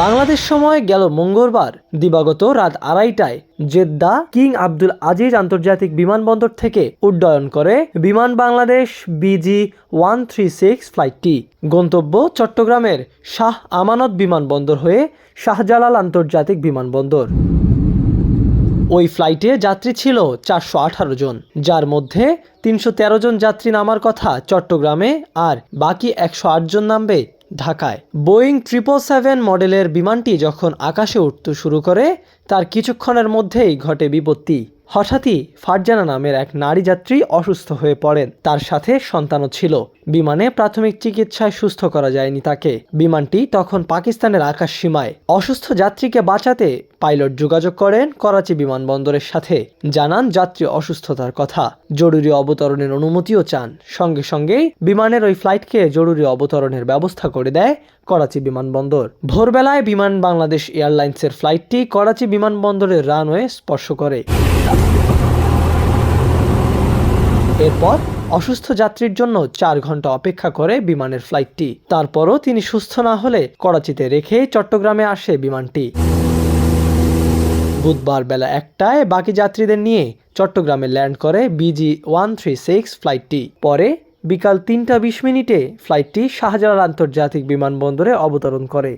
বাংলাদেশ সময় গেল মঙ্গলবার, দিবাগত রাত আড়াইটায় জেদ্দা কিং আব্দুল আজিজ আন্তর্জাতিক বিমানবন্দর থেকে উড্ডয়ন করে বিমান Bangladesh BG one three six ফ্লাইটটি। গন্তব্য চট্টগ্রামের শাহ আমানত বিমানবন্দর হয়ে শাহজালাল আন্তর্জাতিক বিমানবন্দর। ওই ফ্লাইটে যাত্রী ছিল চারশো আঠারো জন, যার মধ্যে তিনশো তেরো জন যাত্রী নামার কথা চট্টগ্রামে আর বাকি একশো আট জন নামবে ঢাকায়। বোয়িং ট্রিপল সেভেন মডেলের বিমানটি যখন আকাশে উঠতে শুরু করে, তার কিছুক্ষণের মধ্যেই ঘটে বিপত্তি। হঠাৎই ফারজানা নামের এক নারী যাত্রী অসুস্থ হয়ে পড়েন। তার সাথে সন্তানও ছিল। বিমানে প্রাথমিক চিকিৎসায় সুস্থ করা যায়নি তাকে। বিমানটি তখন পাকিস্তানের আকাশ সীমায়। অসুস্থ যাত্রীকে বাঁচাতে পাইলট যোগাযোগ করেন করাচি বিমানবন্দরের সাথে। জানান যাত্রী অসুস্থতার কথা। জরুরি অবতরণের অনুমতিও চান। সঙ্গে সঙ্গেই বিমানের ওই ফ্লাইটকে জরুরি অবতরণের ব্যবস্থা করে দেয় করাচি বিমানবন্দর। ভোরবেলায় বিমান বাংলাদেশ এয়ারলাইন্সের ফ্লাইটটি করাচি বিমানবন্দরের রানওয়ে স্পর্শ করে। এরপর অসুস্থ যাত্রীর জন্য চার ঘণ্টা অপেক্ষা করে বিমানের ফ্লাইটটি তারপরও তিনি সুস্থ না হলে করাচিতে রেখে চট্টগ্রামে আসে বিমানটি। বুধবার বেলা একটায় বাকি যাত্রীদের নিয়ে চট্টগ্রামে ল্যান্ড করে বিজি ওয়ান থ্রি সিক্স ফ্লাইটটি পরে বিকাল তিনটা বিশ মিনিটে ফ্লাইটটি শাহজালাল আন্তর্জাতিক বিমানবন্দরে অবতরণ করে।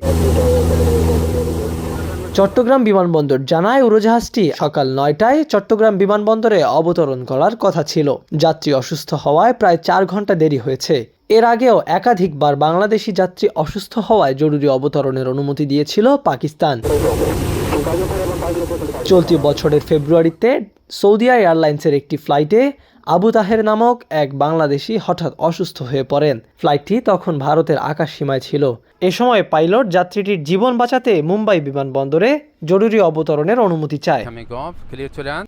চট্টগ্রাম বিমানবন্দর জানায় উড়োজাহাজটি সকাল নয়টায় চট্টগ্রাম বিমানবন্দরে অবতরণ করার কথা ছিল। যাত্রী অসুস্থ হওয়ায় প্রায় চার ঘণ্টা দেরি হয়েছে। এর আগেও একাধিকবার বাংলাদেশি যাত্রী অসুস্থ হওয়ায় জরুরি অবতরণের অনুমতি দিয়েছিল পাকিস্তান। চলতি বছরের ফেব্রুয়ারিতে সৌদিয়া এয়ারলাইন্সের একটি ফ্লাইটে আবু তাহের নামক এক বাংলাদেশি হঠাৎ অসুস্থ হয়ে পড়েন। ফ্লাইটটি তখন ভারতের আকাশ সীমায় ছিল। এ সময় পাইলট যাত্রীটির জীবন বাঁচাতে মুম্বাই বিমানবন্দরে জরুরি অবতরণের অনুমতি চায়.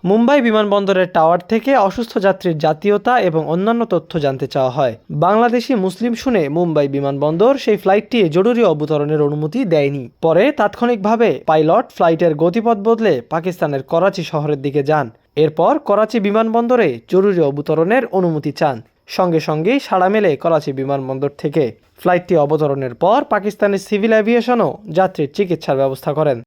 মুম্বাই বিমানবন্দরের টাওয়ার থেকে অসুস্থ যাত্রীর জাতীয়তা এবং অন্যান্য তথ্য জানতে চাওয়া হয়। বাংলাদেশি মুসলিম শুনে মুম্বাই বিমানবন্দর সেই ফ্লাইটটি জরুরি অবতরণের অনুমতি দেয়নি। পরে তাৎক্ষণিকভাবে পাইলট ফ্লাইটের গতিপথ বদলে পাকিস্তানের করাচি শহরের দিকে যান। এরপর করাচি বিমানবন্দরে জরুরি অবতরণের অনুমতি চান। সঙ্গে সঙ্গেই সাড়া মেলে করাচি বিমানবন্দর থেকে। ফ্লাইটটি অবতরণের পর পাকিস্তানের সিভিল অ্যাভিয়েশনও যাত্রীর চিকিৎসার ব্যবস্থা করেন।